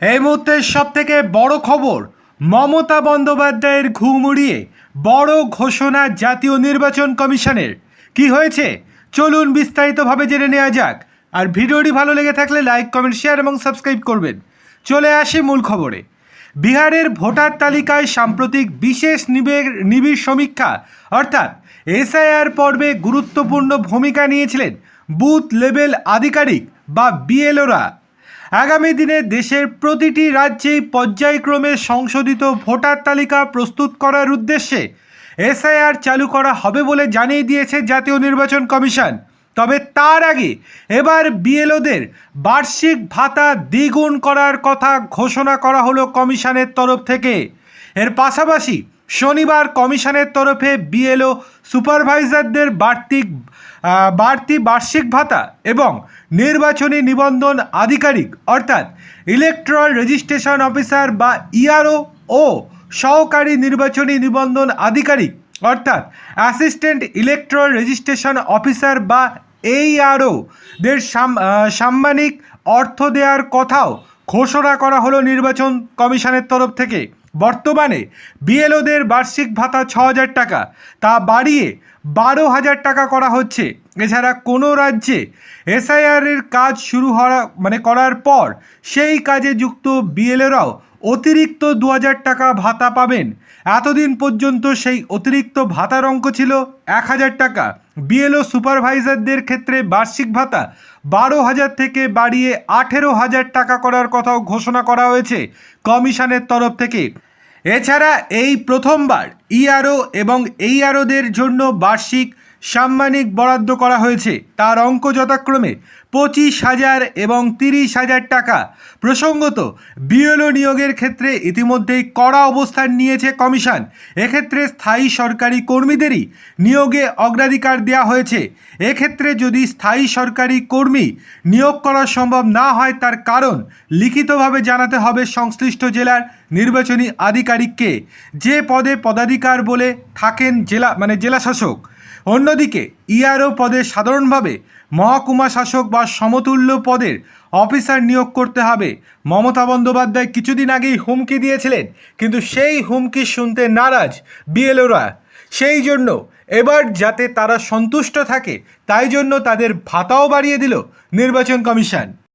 এই মুহূর্তের সব থেকে বড় খবর, মমতা বন্দ্যোপাধ্যায়ের ঘুম উড়িয়ে বড় ঘোষণা জাতীয় নির্বাচন কমিশনের। কি হয়েছে? চলুন বিস্তারিতভাবে জেনে নেওয়া যাক। আর ভিডিওটি ভালো লেগে থাকলে লাইক, কমেন্ট, শেয়ার এবং সাবস্ক্রাইব করবেন। চলে আসি মূল খবরে। বিহারের ভোটার তালিকায় সাম্প্রতিক বিশেষ নিবে- নিবিড় সমীক্ষা, অর্থাৎ এসআইআর পর্বে গুরুত্বপূর্ণ ভূমিকা নিয়েছিলেন বুথ লেভেল আধিকারিক বা বিএলওরা। আগামী দিনে দেশের প্রতিটি রাজ্যেই পর্যায়ক্রমে সংশোধিত ভোটার তালিকা প্রস্তুত করার উদ্দেশ্যে এসআইআর চালু করা হবে বলে জানিয়ে দিয়েছে জাতীয় নির্বাচন কমিশন। তবে তার আগে এবার বিএলওদের বার্ষিক ভাতা দ্বিগুণ করার কথা ঘোষণা করা হলো কমিশনের তরফ থেকে। এর পাশাপাশি শনিবার কমিশনের তরফে বিএলও সুপারভাইজারদের বাড়তি বাড়তি বার্ষিক ভাতা এবং নির্বাচনী নিবন্ধন আধিকারিক অর্থাৎ ইলেকট্রাল রেজিস্ট্রেশন অফিসার বা ইআরও ও সহকারী নির্বাচনী নিবন্ধন আধিকারিক অর্থাৎ অ্যাসিস্ট্যান্ট ইলেকট্রাল রেজিস্ট্রেশন অফিসার বা এইআরও দের সাম- সাম্মানিক অর্থ দেওয়ার কথাও ঘোষণা করা হলো নির্বাচন কমিশনের তরফ থেকে। বর্তমানে বিএলওদের বার্ষিক ভাতা ছ হাজার টাকা, তা বাড়িয়ে বারো হাজার টাকা করা হচ্ছে। এছাড়া কোনো রাজ্যে এসআইআরের কাজ শুরু হওয়া মানে করার পর সেই কাজে যুক্ত বিএলওরাও অতিরিক্ত দু হাজার টাকা ভাতা পাবেন। এতদিন পর্যন্ত সেই অতিরিক্ত ভাতার অঙ্ক ছিল এক হাজার টাকা। বিএলও সুপারভাইজারদের ক্ষেত্রে বার্ষিক ভাতা বারো হাজার থেকে বাড়িয়ে আঠেরো হাজার টাকা করার কথাও ঘোষণা করা হয়েছে কমিশনের তরফ থেকে। এছাড়া এই প্রথমবার ইআরও এবং এইআরওদের জন্য বার্ষিক সাম্মানিক বরাদ্দ করা হয়েছে। তার অঙ্ক যথাক্রমে পঁচিশ হাজার এবং তিরিশ হাজার টাকা। প্রসঙ্গত, বিএলও নিয়োগের ক্ষেত্রে ইতিমধ্যেই কড়া অবস্থান নিয়েছে কমিশন। এক্ষেত্রে স্থায়ী সরকারি কর্মীদেরই নিয়োগে অগ্রাধিকার দেওয়া হয়েছে। এক্ষেত্রে যদি স্থায়ী সরকারি কর্মী নিয়োগ করা সম্ভব না হয়, তার কারণ লিখিতভাবে জানাতে হবে সংশ্লিষ্ট জেলার নির্বাচনী আধিকারিককে। যে পদে পদাধিকার বলে থাকেন জেলা মানে জেলা শাসক অন্যদিকে, ইআরও পদে সাধারণভাবে মহকুমা শাসক বা সমতুল্য পদের অফিসার নিয়োগ করতে হবে। মমতা বন্দ্যোপাধ্যায় কিছুদিন আগেই হুমকি দিয়েছিলেন, কিন্তু সেই হুমকি শুনতে নারাজ বিএলওরা। সেই জন্য এবার যাতে তারা সন্তুষ্ট থাকে, তাই জন্য তাদের ভাতাও বাড়িয়ে দিল নির্বাচন কমিশন।